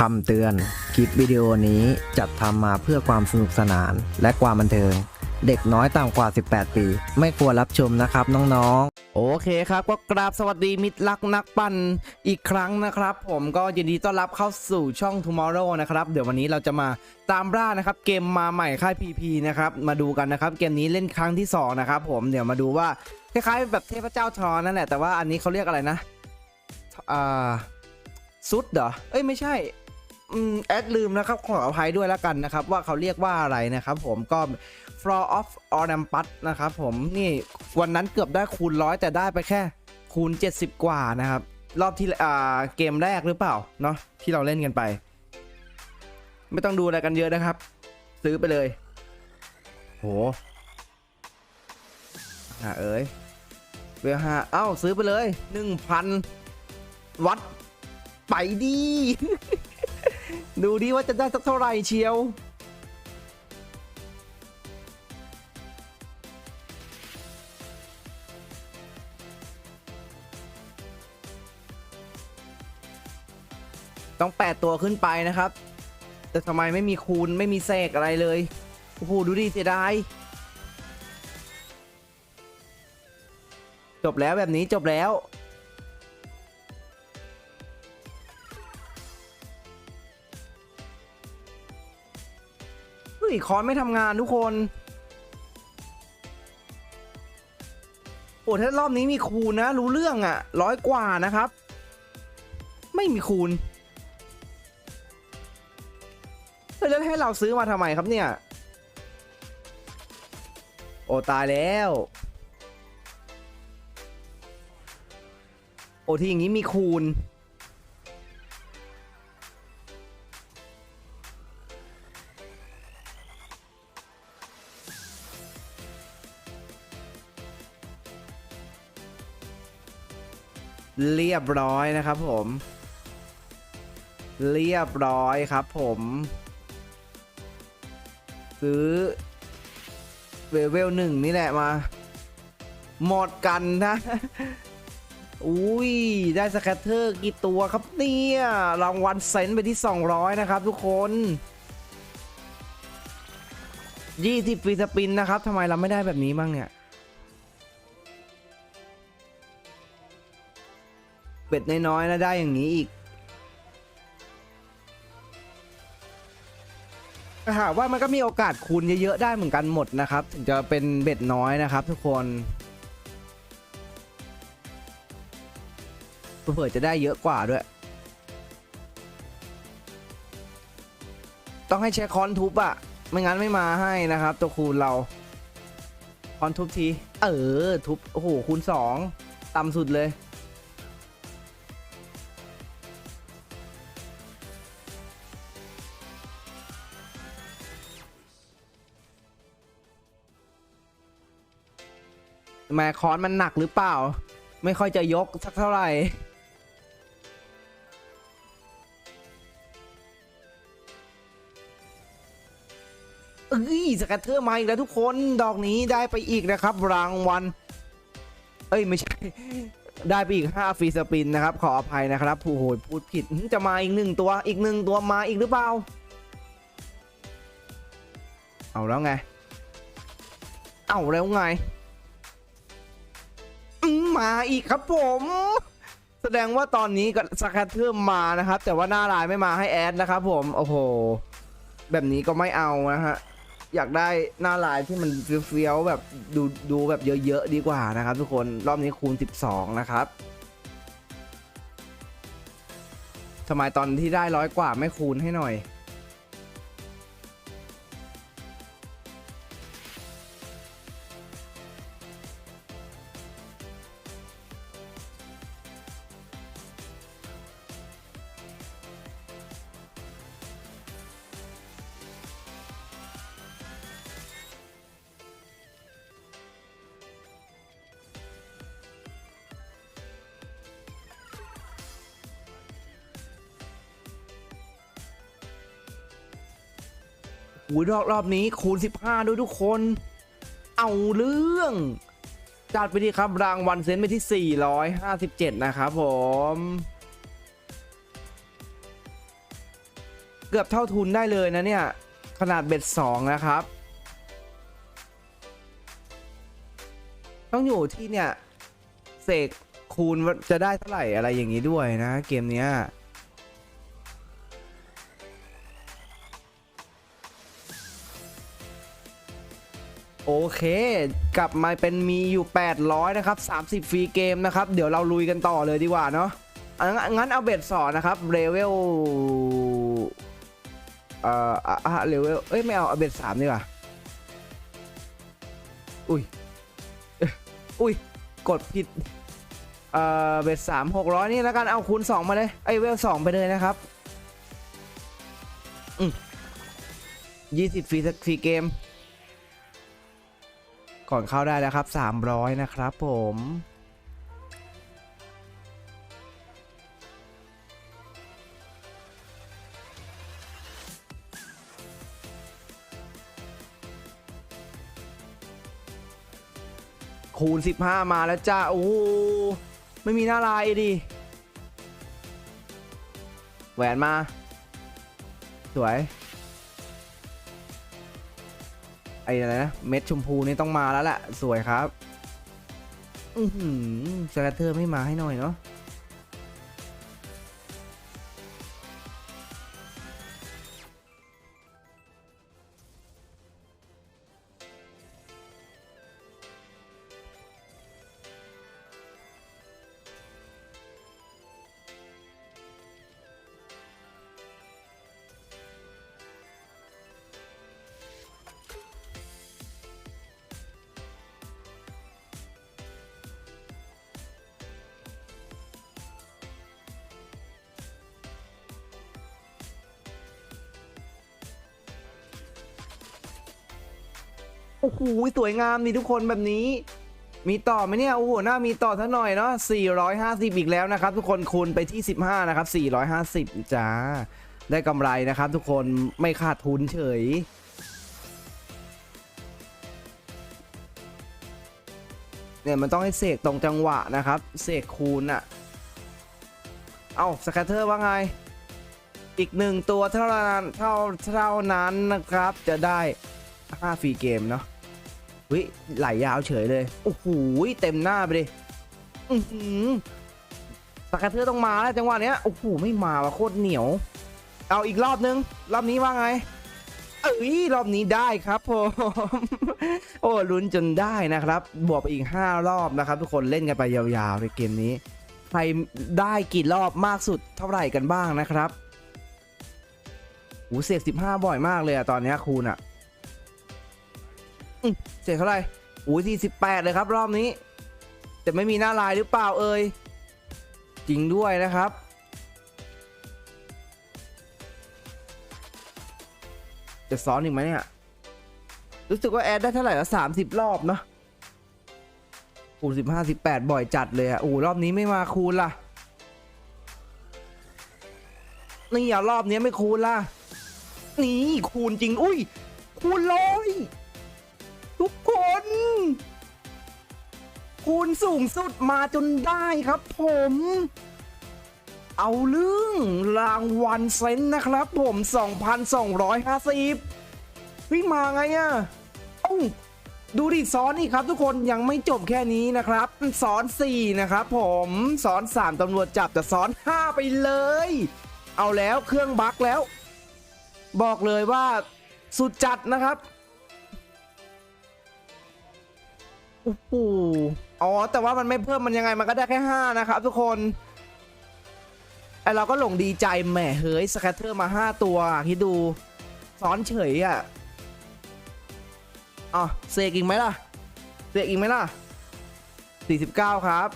คำเตือน คลิปวิดีโอนี้จัดทำมาเพื่อความสนุกสนานและความบันเทิง เด็กน้อยต่ำกว่า 18 ปี ไม่ควรรับชมนะครับน้องๆ โอเคครับ ก็กราบสวัสดีมิตรรักนักปั่นอีกครั้งนะครับ ผมก็ยินดีต้อนรับเข้าสู่ช่อง Tomorrow นะครับ เดี๋ยววันนี้เราจะมาตามล่านะครับ เกมมาใหม่ค่าย PP นะครับ มาดูกันนะครับ เกมนี้เล่นครั้งที่ 2 นะครับผมเดี๋ยวมาดูว่าคล้ายๆแบบเทพเจ้าทรอนนั่นแหละแต่ว่าอันนี้เขาเรียกอะไรนะอ่าซุดเหรอเอ้ยไม่ใช่ แอดลืมนะครับขออภัยด้วยแล้วกันนะครับ ว่าเขาเรียกว่าอะไรนะครับ ผมก็ Floor of Olympus นะครับผมนี่วันนั้นเกือบได้คูณร้อยแต่ได้ไปแค่คูณ 70 กว่านะครับ รอบที่อ่าเกมแรกหรือเปล่าเนาะที่เราเล่นกันไป ไม่ต้องดูอะไรกันเยอะนะครับ ซื้อไปเลยโหอ่าเอ้ยเวลห้าเอ้าซื้อไปเลย 1,000 วัตไปดี ดูดิว่าจะได้สักเท่าไหร่เชียว ต้อง8ตัวขึ้นไปนะครับ แต่ทำไมไม่มีคูณไม่มีเศษอะไรเลย โอ้โห ดูดิเสียดายจบแล้วแบบนี้จบแล้ว ยคอนไม่ทำงานทุกคน โอ้ถ้ารอบนี้มีคูณนะ รู้เรื่องอะ่ะร้อยกว่านะครับ ไม่มีคูณแล้วให้เราซื้อมาทำไมครับเนี่ย โอ้ตายแล้ว โอ้ที่อย่างนี้มีคูณ เรียบร้อยนะครับผม เรียบร้อยครับผม ซื้อเวเวลหนึ่งนี่แหละมา หมดกันนะอุ้ย ได้สแคตเตอร์กี่ตัวครับเนี่ย รางวัลเซนต์ไปที่ 200 นะครับทุกคน20ฟรีสปินนะครับทำไมเราไม่ได้แบบนี้บ้างเนี่ย เป็ดน้อยๆนะได้อย่างนี้อีกแต่หากว่ามันก็มีโอกาสคูณเยอะๆได้เหมือนกันหมดนะครับ ถึงจะเป็นเบ็ดน้อยนะครับ ทุกคนเผื่อจะได้เยอะกว่าด้วย ต้องให้ใช้คอนทุบอะไม่งั้นไม่มาให้นะครับ ตัวคูณเรา คอนทุบที เออ ทุบ โอ้โหคูณ2ต่ำสุดเลย แม่คอนมันหนักหรือเปล่า ไม่ค่อยจะยกสักเท่าไหร่เอ้ยสแกตเตอร์มาอีกแล้วทุกคนดอกนี้ได้ไปอีกนะครับ รางวัลเอ้ยไม่ใช่ ได้ไปอีก 5 ฟรีสปินนะครับ ขออภัยนะครับผู้โหยพูดผิดจะมาอีกหนึ่งตัวอีกหนึ่งตัวมาอีกหรือเปล่า เอาแล้วไง เอาแล้วไง มาอีกครับผม แสดงว่าตอนนี้ก็สแคตเตอร์มานะครับ แต่ว่าหน้าลายไม่มาให้แอดนะครับผม โอ้โห แบบนี้ก็ไม่เอานะฮะ อยากได้หน้าลายที่มันเฟี้ยวๆแบบดูดูแบบเยอะๆดีกว่านะครับ ทุกคนรอบนี้คูณ 12 นะครับทำไมตอนที่ได้ร้อยกว่าไม่คูณให้หน่อย หูยรอบรอบนี้คูณ 15 ด้วยทุกคน เอาเรื่องจัดไปดีครับรางวัลเซนไปที่ 457 นะครับผม เกือบเท่าทุนได้เลยนะเนี่ย ขนาดเบ็ด 2 นะครับ ต้องอยู่ที่เนี่ย เสกคูณจะได้เท่าไหร่อะไรอย่างนี้ด้วยนะเกมเนี้ย โอเค กลับมาเป็นมีอยู่ 800 นะครับ 30 ฟรีเกมนะครับ เดี๋ยวเราลุยกันต่อเลยดีกว่าเนาะงั้นงั้นเอาเบ็ดสอนนะครับเลเวลเอ่ออะเลเวลเอ้ย ไม่เอาเอาเบ็ดสามดีกว่า อุ้ย อุ้ย กดผิด เอ่อ เบ็ดสามหกร้อยนี่แล้วกัน เอาคูณ2มาเลย ไอ้ยเวลสองไปเลยนะครับอืมยี่สิบฟรีฟรีเกม ก่อนเข้าได้แล้วครับ 300 นะครับผมคูณ 15 มาแล้วจ้า โอ้โหไม่มีหน้าลายดิ แหวนมา สวย ไอ้อะไรนะเม็ดชมพูนี่ต้องมาแล้วแหละสวยครับ อือหือสแกตเตอร์ไม่มาให้หน่อยเนาะ อ้โหสวยงามนี่ทุกคนแบบนี้ มีต่อไหมเนี่ยโอ้โหหน่ามีต่อท่าหน่อยเนาะ450 อีกแล้วนะครับ ทุกคนคูณไปที่ 15 นะครับ 450จ้าได้กำไรนะครับ ทุกคนไม่ขาดทุนเฉยเนี่ยมันต้องให้เสกตรงจังหวะนะครับเสกคูณอะเอาสแคตเตอร์ว่าไง อีกหนึ่งตัวเท่านั้นเท่าเท่านั้นนะครับ จะได้ 5 ฟรีเกมเนาะ วิไหลยาวเฉยเลย โอ้โหเต็มหน้าไปดิอือหือสกัดเธอต้องมาแล้วจังหวะเนี้ย โอ้โห ไม่มาว่ะโคตรเหนียว เอาอีกรอบนึง รอบนี้ว่าไง เอ้ย รอบนี้ได้ครับผม โอ้ลุ้นจนได้นะครับ บวกไปอีก 5 รอบนะครับ ทุกคนเล่นกันไปยาวๆในเกมนี้ ใครได้กี่รอบมากสุดเท่าไหร่กันบ้างนะครับโอ้เสก15บ่อยมากเลยอะตอนเนี้ยคูณอะ อืมเสียเท่าไหร่อุ้ยที่สิบแปดเลยครับ รอบนี้ แต่ไม่มีหน้าลายหรือเปล่าเอ่ยจริงด้วยนะครับ จะซ้อนอีกไหมเนี่ยรู้สึกว่าแอดได้เท่าไหร่ละสามสิบรอบเนาะคูณสิบห้าสิบแปดบ่อยจัดเลยอะโอ้รอบนี้ไม่มาคูณล่ะ นี่อะรอบนี้ไม่คูณล่ะ นี่คูณจริง อุ้ย คูณร้อย คูณสูงสุดมาจนได้ครับผม เอาเรื่องรางวัลเซนต์นะครับผม 2,250วิ่งมาไงอะเอ้าดูดิซ้อนนี่ครับทุกคนยังไม่จบแค่นี้นะครับซ้อน4นะครับผมซ้อน3ตำรวจจับแต่ซ้อน 5 ไปเลย เอาแล้วเครื่องบั๊กแล้ว บอกเลยว่าสุดจัดนะครับ โอ้โห อ๋อ แต่ว่ามันไม่เพิ่มมันยังไงมันก็ได้แค่ 5 นะครับทุกคนไอเราก็หลงดีใจแหมเฮ้ยสแคตเตอร์มา 5 ตัวคิดดูซ้อนเฉยอะอ๋อเสกอีกไหมล่ะเสกอีกไหมล่ะ 49 ครับ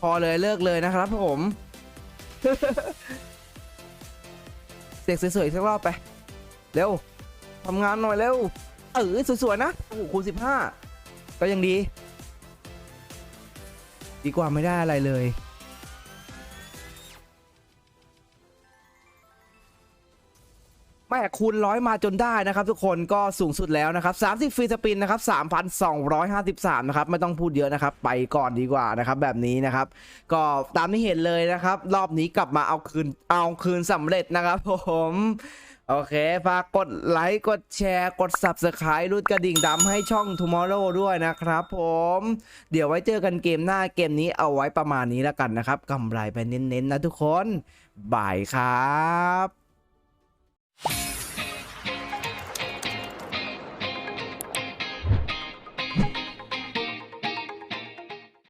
พอเลยเลิกเลยนะครับผมเสกสวยๆสักรอบไป เร็วทำงานหน่อยเร็วเออสวยๆนะ โอ้โหคูณสิบห้า ก็ยังดี ดีกว่าไม่ได้อะไรเลย ไม่คูณร้อยมาจนได้นะครับ ทุกคนก็สูงสุดแล้วนะครับ30ฟรีสปินนะครับ3,253นะครับไม่ต้องพูดเยอะนะครับ ไปก่อนดีกว่านะครับ แบบนี้นะครับ ก็ตามที่เห็นเลยนะครับ รอบนี้กลับมาเอาคืนเอาคืนสำเร็จนะครับผมโอเค ฝากกดไลค์ กดแชร์ กด Subscribe รุดกระดิ่งดำให้ช่อง Tomorrow ด้วยนะครับผม เดี๋ยวไว้เจอกันเกมหน้าเกมนี้เอาไว้ประมาณนี้แล้วกันนะครับกำไรไปเน้นๆนะทุกคน บายครับ you